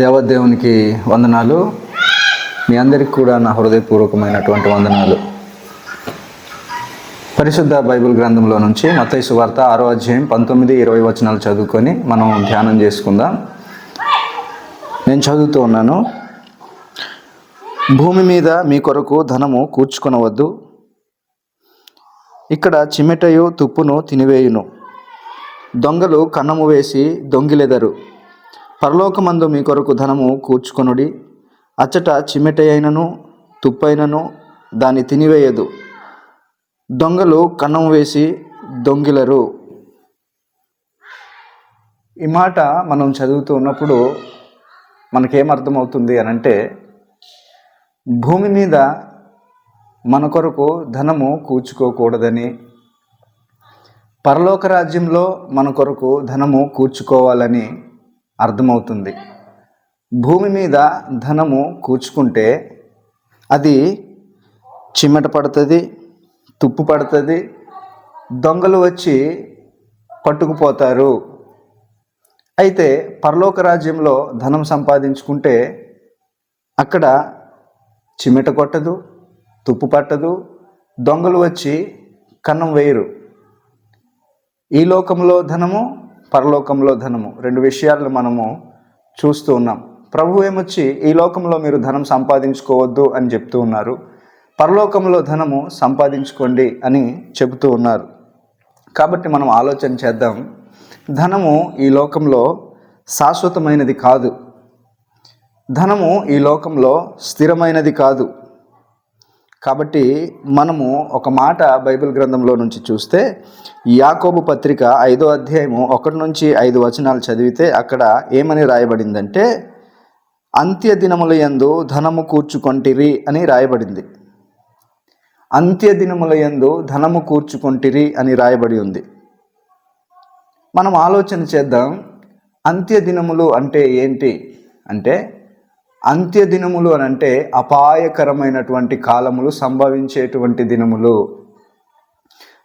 దేవదేవునికి వందనాలు. మీ అందరికి కూడా నా హృదయపూర్వకమైనటువంటి వందనాలు. పరిశుద్ధ బైబిల్ గ్రంథంలో నుంచి మతైసు వార్త ఆరో అధ్యాయం పంతొమ్మిది ఇరవై వచనాలు చదువుకొని మనం ధ్యానం చేసుకుందాం. నేను చదువుతూ ఉన్నాను. భూమి మీద మీ కొరకు ధనము కూర్చుకొనవద్దు. ఇక్కడ చిమెటయు తుప్పును తినివేయును. దొంగలు కన్నము వేసి దొంగిలెదరు. పరలోకమందు మీ కొరకు ధనము కూర్చుకొనుడి. అచ్చట చిమెటైనను తుప్పైనను దాన్ని తినివేయదు. దొంగలు కన్నం వేసి దొంగిలరు. ఈ మాట మనం చదువుతూ ఉన్నప్పుడు మనకేమర్థమవుతుంది అని అంటే భూమి మీద మన కొరకు ధనము కూర్చుకోకూడదని పరలోక రాజ్యంలో మన కొరకు ధనము కూర్చుకోవాలని అర్థమవుతుంది. భూమి మీద ధనము కూర్చుకుంటే అది చిమ్మట పడుతుంది తుప్పు పడుతుంది దొంగలు వచ్చి పట్టుకుపోతారు. అయితే పరలోక రాజ్యంలో ధనం సంపాదించుకుంటే అక్కడ చిమిట కొట్టదు తుప్పు పట్టదు దొంగలు వచ్చి కన్నం వేయరు. ఈ లోకంలో ధనము పరలోకంలో ధనము. రెండు విషయాలను మనము చూస్తూ ఉన్నాం. ప్రభు ఏమొచ్చి ఈ లోకంలో మీరు ధనం సంపాదించుకోవద్దు అని చెప్తూ ఉన్నారు. పరలోకంలో ధనము సంపాదించుకోండి అని చెబుతూ ఉన్నారు. కాబట్టి మనం ఆలోచన చేద్దాం. ధనము ఈ లోకంలో శాశ్వతమైనది కాదు. ధనము ఈ లోకంలో స్థిరమైనది కాదు. కాబట్టి మనము ఒక మాట బైబిల్ గ్రంథంలో నుంచి చూస్తే యాకోబు పత్రిక ఐదో అధ్యాయము ఒకటి నుంచి ఐదు వచనాలు చదివితే అక్కడ ఏమని రాయబడిందంటే అంత్య దినముల యందు ధనము కూర్చుకొంటిరి అని రాయబడింది. అంత్య దినముల యందు ధనము కూర్చుకొంటిరి అని రాయబడి ఉంది. మనం ఆలోచన చేద్దాం అంత్య దినములు అంటే ఏంటి? అంటే అంత్య దినములు అని అంటే అపాయకరమైనటువంటి కాలములు సంభవించేటువంటి దినములు.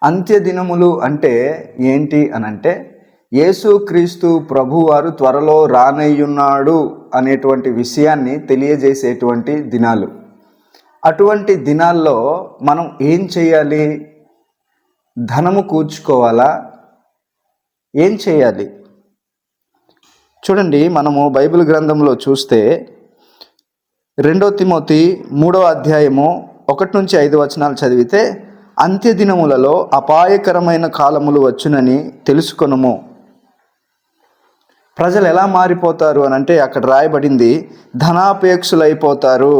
అంత్య దినములు అంటే ఏంటి అని అంటే యేసుక్రీస్తు ప్రభువారు త్వరలో రానయ్యున్నాడు అనేటువంటి విషయాన్ని తెలియజేసేటువంటి దినాలు. అటువంటి దినాల్లో మనం ఏం చేయాలి? ధనము కూర్చుకోవాలా? ఏం చేయాలి? చూడండి మనము బైబిల్ గ్రంథంలో చూస్తే రెండో తిమోతి మూడో అధ్యాయము ఒకటి నుంచి ఐదు వచనాలు చదివితే అంత్య దినములలో అపాయకరమైన కాలములు వచ్చునని తెలుసుకొనుము. ప్రజలు ఎలా మారిపోతారు అని అంటే అక్కడ రాయబడింది ధనాపేక్షులైపోతారు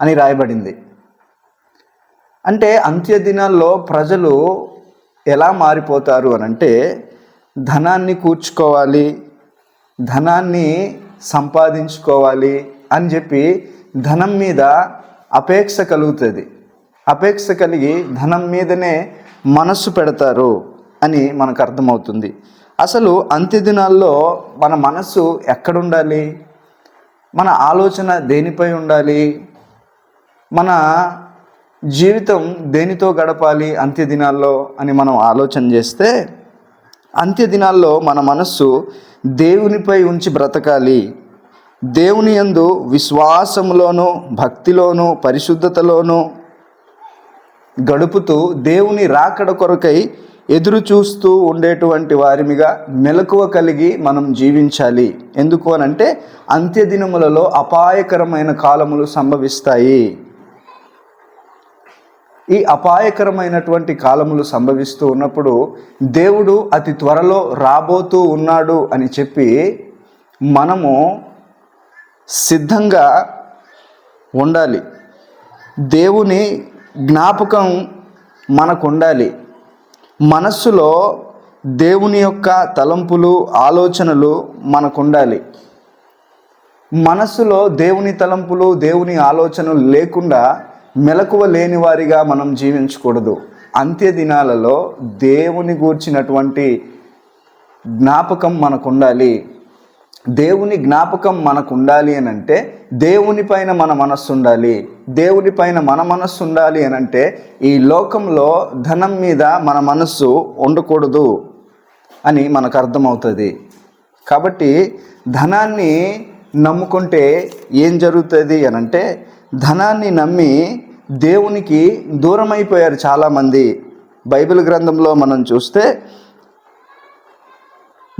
అని రాయబడింది. అంటే అంత్య దినాల్లో ప్రజలు ఎలా మారిపోతారు అని అంటే ధనాన్ని కూర్చుకోవాలి ధనాన్ని సంపాదించుకోవాలి అని చెప్పి ధనం మీద అపేక్ష కలుగుతుంది. అపేక్ష కలిగి ధనం మీదనే మనస్సు పెడతారు అని మనకు అర్థమవుతుంది. అసలు అంత్యదినాల్లో మన మనస్సు ఎక్కడుండాలి? మన ఆలోచన దేనిపై ఉండాలి? మన జీవితం దేనితో గడపాలి అంత్యదినాల్లో అని మనం ఆలోచన చేస్తే అంత్యదినాల్లో మన మనస్సు దేవునిపై ఉంచి బ్రతకాలి దేవుని యందు విశ్వాసములోను భక్తిలోను పరిశుద్ధతలోను గడుపుతూ దేవుని రాకడ కొరకై ఎదురు చూస్తూ ఉండేటువంటి వారిమిగా మెలకువ కలిగి మనం జీవించాలి. ఎందుకు అనంటే అంత్యదినములలో అపాయకరమైన కాలములు సంభవిస్తాయి. ఈ అపాయకరమైనటువంటి కాలములు సంభవిస్తూ ఉన్నప్పుడు దేవుడు అతి త్వరలో రాబోతూ ఉన్నాడు అని చెప్పి మనము సిద్ధంగా ఉండాలి. దేవుని జ్ఞాపకం మనకు ఉండాలి మనస్సులో దేవుని యొక్క తలంపులు ఆలోచనలు మనకు ఉండాలి మనస్సులో దేవుని తలంపులు దేవుని ఆలోచనలు లేకుండా మెలకువ లేని వారిగా మనం జీవించకూడదు. అంత్య దినాలలో దేవుని గూర్చినటువంటి జ్ఞాపకం మనకు ఉండాలి దేవుని జ్ఞాపకం మనకు ఉండాలి అని అంటే దేవుని పైన మన మనస్సు ఉండాలి దేవుని పైన మన మనస్సు ఉండాలి అని అంటే ఈ లోకంలో ధనం మీద మన మనస్సు ఉండకూడదు అని మనకు అర్థమవుతుంది కాబట్టి ధనాన్ని నమ్ముకుంటే ఏం జరుగుతుంది అని అంటే ధనాన్ని నమ్మి దేవునికి దూరం అయిపోయారు చాలామంది. బైబిల్ గ్రంథంలో మనం చూస్తే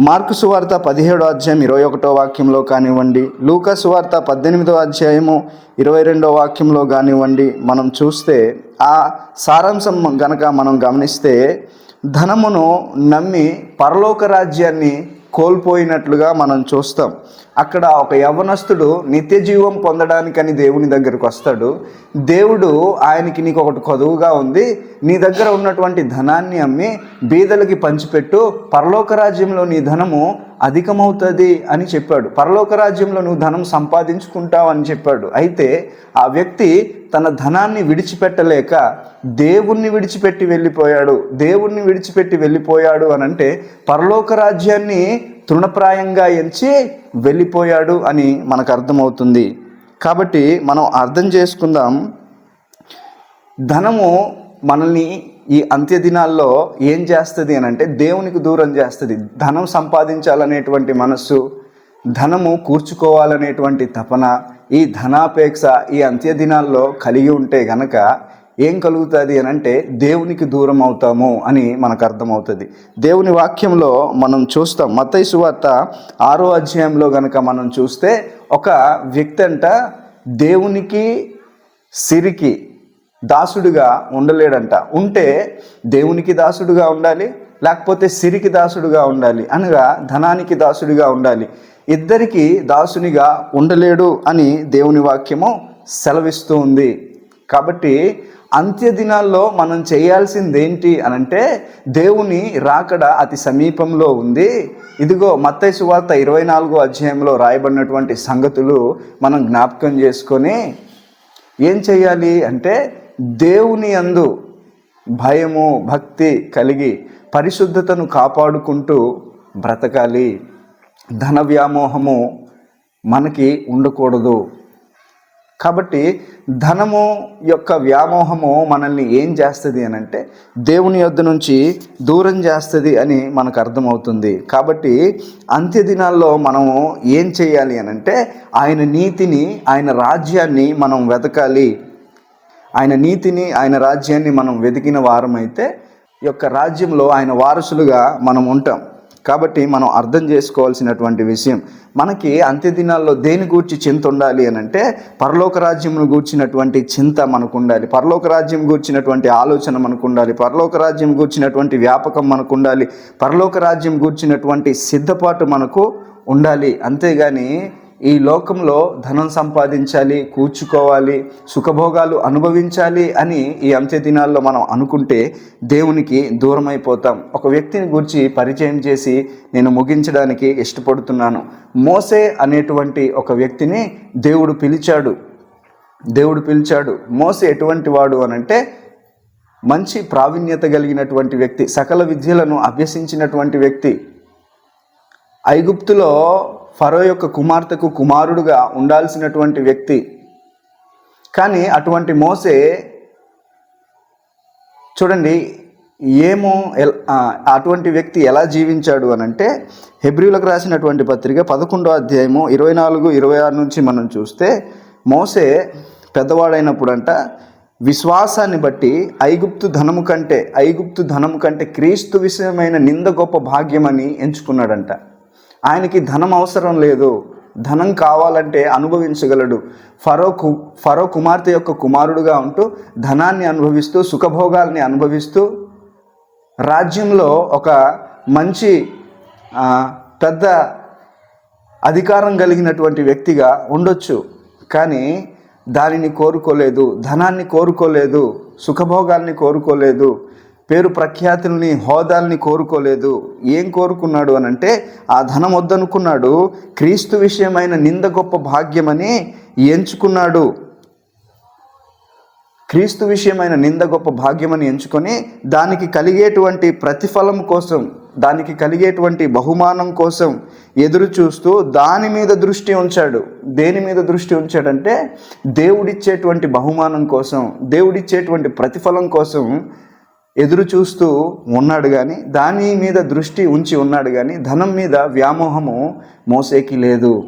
మార్కు సువార్త పదిహేడో అధ్యాయం ఇరవై ఒకటో వాక్యంలో కానివ్వండి లూకా సువార్త పద్దెనిమిదో అధ్యాయము ఇరవై రెండో వాక్యంలో కానివ్వండి మనం చూస్తే ఆ సారాంశం గనక మనం గమనిస్తే ధనమును నమ్మి పరలోక రాజ్యాన్ని కోల్పోయినట్లుగా మనం చూస్తాం. అక్కడ ఒక యవనస్తుడు నిత్య జీవం పొందడానికని దేవుని దగ్గరకు వస్తాడు. దేవుడు ఆయనకి నీకు ఒకటి కొదువుగా ఉంది. నీ దగ్గర ఉన్నటువంటి ధనాన్ని అమ్మి బీదలకి పంచిపెట్టు. పరలోక రాజ్యంలో నీ ధనము అధికమవుతుంది అని చెప్పాడు. పరలోక రాజ్యంలో నువ్వు ధనం సంపాదించుకుంటావు అని చెప్పాడు. అయితే ఆ వ్యక్తి తన ధనాన్ని విడిచిపెట్టలేక దేవుణ్ణి విడిచిపెట్టి వెళ్ళిపోయాడు. దేవుణ్ణి విడిచిపెట్టి వెళ్ళిపోయాడు అని అంటే పరలోక రాజ్యాన్ని తృణప్రాయంగా ఎంచి వెళ్ళిపోయాడు అని మనకు అర్థమవుతుంది. కాబట్టి మనం అర్థం చేసుకుందాం. ధనము మనల్ని ఈ అంత్య దినాల్లో ఏం చేస్తుంది అని అంటే దేవునికి దూరం చేస్తుంది. ధనం సంపాదించాలనేటువంటి మనస్సు ధనము కూర్చుకోవాలనేటువంటి తపన ఈ ధనాపేక్ష ఈ అంత్య దినాల్లో కలిగి ఉంటే గనక ఏం కలుగుతుంది అని అంటే దేవునికి దూరం అవుతాము అని మనకు అర్థమవుతుంది. దేవుని వాక్యంలో మనం చూస్తాం మత్తయి సువార్త ఆరో అధ్యాయంలో గనక మనం చూస్తే ఒక వ్యక్తి అంట దేవునికి సిరికి దాసుడుగా ఉండలేడంట. ఉంటే దేవునికి దాసుడుగా ఉండాలి లేకపోతే సిరికి దాసుడుగా ఉండాలి అనగా ధనానికి దాసుడిగా ఉండాలి. ఇద్దరికి దాసునిగా ఉండలేడు అని దేవుని వాక్యము సెలవిస్తూ ఉంది. కాబట్టి అంత్య దినాల్లో మనం చేయాల్సింది ఏంటి అనంటే దేవుని రాకడ అతి సమీపంలో ఉంది. ఇదిగో మత్తైసు సువార్త ఇరవై నాలుగో అధ్యాయంలో రాయబడినటువంటి సంగతులు మనం జ్ఞాపకం చేసుకొని ఏం చేయాలి అంటే దేవుని అందు భయము భక్తి కలిగి పరిశుద్ధతను కాపాడుకుంటూ బ్రతకాలి. ధన వ్యామోహము మనకి ఉండకూడదు. కాబట్టి ధనము యొక్క వ్యామోహము మనల్ని ఏం చేస్తుంది అని అంటే దేవుని యొద్ద నుంచి దూరం చేస్తుంది అని మనకు అర్థమవుతుంది. కాబట్టి అంత్య దినాల్లో మనము ఏం చేయాలి అని అంటే ఆయన నీతిని ఆయన రాజ్యాన్ని మనం వెతకాలి. ఆయన నీతిని ఆయన రాజ్యాన్ని మనం వెతికిన వారమైతే యొక్క రాజ్యంలో ఆయన వారసులుగా మనం ఉంటాం. కాబట్టి మనం అర్థం చేసుకోవాల్సినటువంటి విషయం మనకి అంత్యదినాల్లో దేని గూర్చి చింత ఉండాలి అని అంటే పరలోక రాజ్యంను గూర్చినటువంటి చింత మనకు ఉండాలి పరలోక రాజ్యం గూర్చినటువంటి ఆలోచన మనకు ఉండాలి పరలోక రాజ్యం గూర్చినటువంటి వ్యాపకం మనకు ఉండాలి పరలోక రాజ్యం గూర్చినటువంటి సిద్ధపాటు మనకు ఉండాలి. అంతేగాని ఈ లోకంలో ధనం సంపాదించాలి కూర్చుకోవాలి సుఖభోగాలు అనుభవించాలి అని ఈ అంత్య దినాల్లో మనం అనుకుంటే దేవునికి దూరం అయిపోతాం ఒక వ్యక్తిని గురించి పరిచయం చేసి నేను ముగించడానికి ఇష్టపడుతున్నాను. మోసే అనేటువంటి ఒక వ్యక్తిని దేవుడు పిలిచాడు. దేవుడు పిలిచాడు మోసే ఎటువంటి వాడు అనంటే మంచి ప్రావీణ్యత కలిగినటువంటి వ్యక్తి సకల విద్యలను అభ్యసించినటువంటి వ్యక్తి. ఐగుప్తులో ఫరో యొక్క కుమార్తెకు కుమారుడుగా ఉండాల్సినటువంటి వ్యక్తి. కానీ అటువంటి మోసే చూడండి ఏమో ఎల్ అటువంటి వ్యక్తి ఎలా జీవించాడు అని అంటే హెబ్రిలకు రాసినటువంటి పత్రిక పదకొండో అధ్యాయము ఇరవై నాలుగు ఇరవై ఆరు నుంచి మనం చూస్తే మోసే పెద్దవాడైనప్పుడంట విశ్వాసాన్ని బట్టి ఐగుప్తు ధనము కంటే ఐగుప్తు ధనము కంటే క్రీస్తు విషయమైన నింద గొప్ప భాగ్యమని ఎంచుకున్నాడంట. ఆయనకి ధనం అవసరం లేదు. ధనం కావాలంటే అనుభవించగలడు. ఫరో కు ఫరో కుమార్తె యొక్క కుమారుడుగా ఉంటూ ధనాన్ని అనుభవిస్తూ సుఖభోగాల్ని అనుభవిస్తూ రాజ్యంలో ఒక మంచి పెద్ద అధికారం కలిగినటువంటి వ్యక్తిగా ఉండొచ్చు. కానీ దానిని కోరుకోలేదు. ధనాన్ని కోరుకోలేదు. సుఖభోగాల్ని కోరుకోలేదు. పేరు ప్రఖ్యాతుల్ని హోదాల్ని కోరుకోలేదు. ఏం కోరుకున్నాడు అని అంటే ఆ ధనం వద్దనుకున్నాడు క్రీస్తు విషయమైన నింద గొప్ప భాగ్యమని ఎంచుకున్నాడు. క్రీస్తు విషయమైన నింద గొప్ప భాగ్యమని ఎంచుకొని దానికి కలిగేటువంటి ప్రతిఫలం కోసం దానికి కలిగేటువంటి బహుమానం కోసం ఎదురు చూస్తూ దాని మీద దృష్టి ఉంచాడు. దేని మీద దృష్టి ఉంచాడంటే దేవుడిచ్చేటువంటి బహుమానం కోసం దేవుడిచ్చేటువంటి ప్రతిఫలం కోసం ఎదురు చూస్తూ ఉన్నాడు కానీ దాని మీద దృష్టి ఉంచి ఉన్నాడు కానీ ధనం మీద వ్యామోహము మోసేకి లేదు.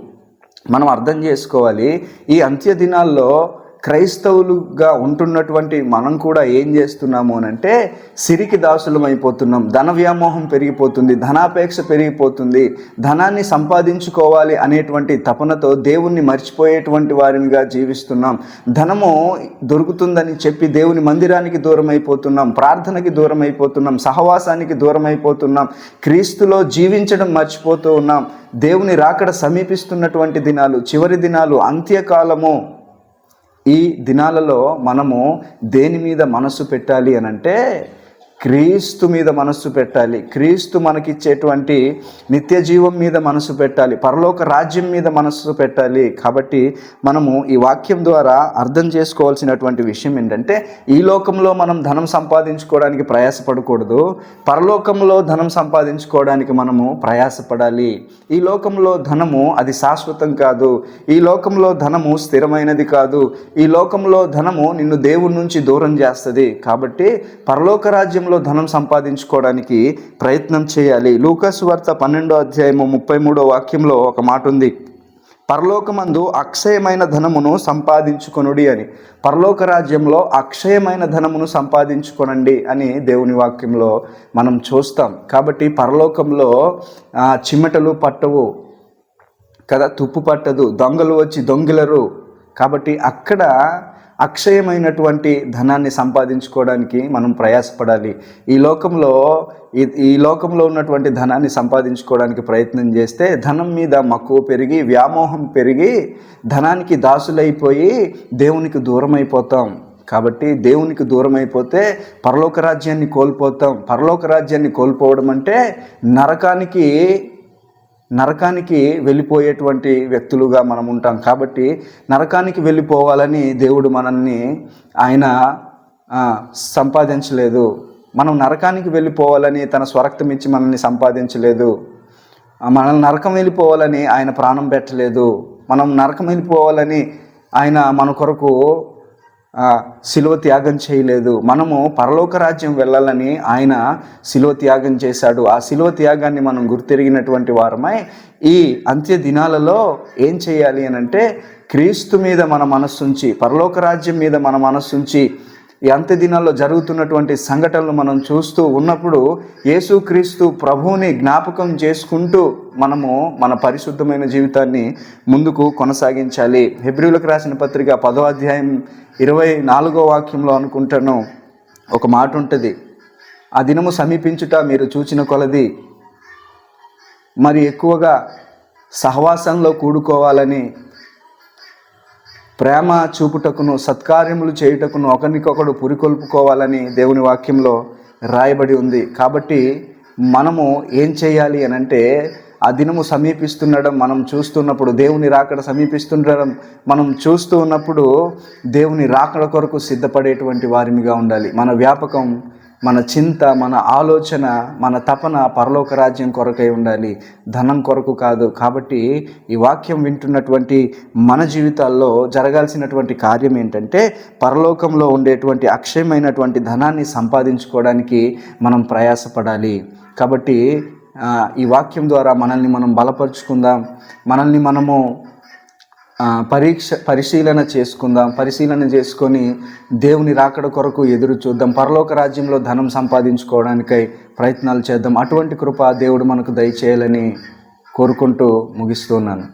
మనం అర్థం చేసుకోవాలి ఈ అంత్య దినాల్లో క్రైస్తవులుగా ఉంటున్నటువంటి మనం కూడా ఏం చేస్తున్నాము అని అంటే సిరికి దాసులం అయిపోతున్నాం. ధన వ్యామోహం పెరిగిపోతుంది ధనాపేక్ష పెరిగిపోతుంది. ధనాన్ని సంపాదించుకోవాలి అనేటువంటి తపనతో దేవుణ్ణి మర్చిపోయేటువంటి వారినిగా జీవిస్తున్నాం. ధనము దొరుకుతుందని చెప్పి దేవుని మందిరానికి దూరం అయిపోతున్నాం ప్రార్థనకి దూరం అయిపోతున్నాం సహవాసానికి దూరం అయిపోతున్నాం క్రీస్తులో జీవించడం మర్చిపోతూ ఉన్నాం. దేవుని రాకడ సమీపిస్తున్నటువంటి దినాలు చివరి దినాలు అంత్యకాలము ఈ దినాలలో మనము దేని మీద మనసు పెట్టాలి అని అంటే క్రీస్తు మీద మనస్సు పెట్టాలి. క్రీస్తు మనకిచ్చేటువంటి నిత్య జీవం మీద మనస్సు పెట్టాలి. పరలోక రాజ్యం మీద మనస్సు పెట్టాలి. కాబట్టి మనము ఈ వాక్యం ద్వారా అర్థం చేసుకోవాల్సినటువంటి విషయం ఏంటంటే ఈ లోకంలో మనం ధనం సంపాదించుకోవడానికి ప్రయాసపడకూడదు. పరలోకంలో ధనం సంపాదించుకోవడానికి మనము ప్రయాసపడాలి. ఈ లోకంలో ధనము అది శాశ్వతం కాదు. ఈ లోకంలో ధనము స్థిరమైనది కాదు. ఈ లోకంలో ధనము నిన్ను దేవుడి నుంచి దూరం చేస్తుంది. కాబట్టి పరలోక రాజ్యంలో ధనం సంపాదించుకోవడానికి ప్రయత్నం చేయాలి. లూకస్ వార్త పన్నెండో అధ్యాయము ముప్పై మూడో వాక్యంలో ఒక మాట ఉంది. పరలోకమందు అక్షయమైన ధనమును సంపాదించుకొనుడి అని. పరలోక రాజ్యంలో అక్షయమైన ధనమును సంపాదించుకొనండి అని దేవుని వాక్యంలో మనం చూస్తాం. కాబట్టి పరలోకంలో చిమటలు చిమ్మటలు పట్టవు. కదా తుప్పు పట్టదు. దొంగలు వచ్చి దొంగిలరు. కాబట్టి అక్కడ అక్షయమైనటువంటి ధనాన్ని సంపాదించుకోవడానికి మనం ప్రయాసపడాలి. ఈ లోకంలో ఈ ఈ లోకంలో ఉన్నటువంటి ధనాన్ని సంపాదించుకోవడానికి ప్రయత్నం చేస్తే ధనం మీద మక్కువ పెరిగి వ్యామోహం పెరిగి ధనానికి దాసులైపోయి దేవునికి దూరం అయిపోతాం కాబట్టి దేవునికి దూరం అయిపోతే పరలోక రాజ్యాన్ని కోల్పోతాం. పరలోక రాజ్యాన్ని కోల్పోవడం అంటే నరకానికి నరకానికి వెళ్ళిపోయేటువంటి వ్యక్తులుగా మనం ఉంటాం. కాబట్టి నరకానికి వెళ్ళిపోవాలని దేవుడు మనల్ని ఆయన సంపాదించలేదు. మనం నరకానికి వెళ్ళిపోవాలని తన స్వరక్తం ఇచ్చి మనల్ని సంపాదించలేదు. మనల్ని నరకం వెళ్ళిపోవాలని ఆయన ప్రాణం పెట్టలేదు. మనం నరకం వెళ్ళిపోవాలని ఆయన మన కొరకు ఆ, శిలువ త్యాగం చేయలేదు. మనము పరలోక రాజ్యం వెళ్ళాలని ఆయన శిలువ త్యాగం చేశాడు. ఆ శిలువ త్యాగాన్ని మనం గుర్తెరిగినటువంటి వారమై ఈ అంత్య దినాలలో ఏం చేయాలి అని అంటే క్రీస్తు మీద మన మనస్సుంచి పరలోక రాజ్యం మీద మన మనస్సుంచి ఈ అంత్య దినాల్లో జరుగుతున్నటువంటి సంఘటనలు మనం చూస్తూ ఉన్నప్పుడు యేసుక్రీస్తు ప్రభువుని జ్ఞాపకం చేసుకుంటూ మనము మన పరిశుద్ధమైన జీవితాన్ని ముందుకు కొనసాగించాలి. హెబ్రిలకు రాసిన పత్రిక పదో అధ్యాయం ఇరవై నాలుగో వాక్యంలో అనుకుంటాను. ఒక మాట ఉంటుంది. ఆ దినము సమీపించుట మీరు చూచిన కొలది. మరి ఎక్కువగా సహవాసంలో కూడుకోవాలని ప్రేమ చూపుటకును సత్కార్యములు చేయుటకును ఒకరికొకడు పురికొల్పుకోవాలని దేవుని వాక్యంలో రాయబడి ఉంది. కాబట్టి మనము ఏం చేయాలి అని అంటే ఆ దినము సమీపిస్తుండడం మనం చూస్తున్నప్పుడు దేవుని రాకడ సమీపిస్తుండడం మనం చూస్తూ ఉన్నప్పుడు దేవుని రాకడ కొరకు సిద్ధపడేటువంటి వారిమిగా ఉండాలి. మన వ్యాపకం మన చింత మన ఆలోచన మన తపన పరలోక రాజ్యం కొరకై ఉండాలి. ధనం కొరకు కాదు. కాబట్టి ఈ వాక్యం వింటున్నటువంటి మన జీవితాల్లో జరగాల్సినటువంటి కార్యం ఏంటంటే పరలోకంలో ఉండేటువంటి అక్షయమైనటువంటి ధనాన్ని సంపాదించుకోవడానికి మనం ప్రయాసపడాలి. కాబట్టి ఈ వాక్యం ద్వారా మనల్ని మనం బలపరుచుకుందాం. మనల్ని మనము పరీక్ష పరిశీలన చేసుకుందాం పరిశీలన చేసుకొని దేవుని రాకడ కొరకు ఎదురు చూద్దాం పరలోక రాజ్యంలో ధనం సంపాదించుకోవడానికై ప్రయత్నాలు చేద్దాం. అటువంటి కృప దేవుడు మనకు దయచేయాలని కోరుకుంటూ ముగిస్తున్నాను.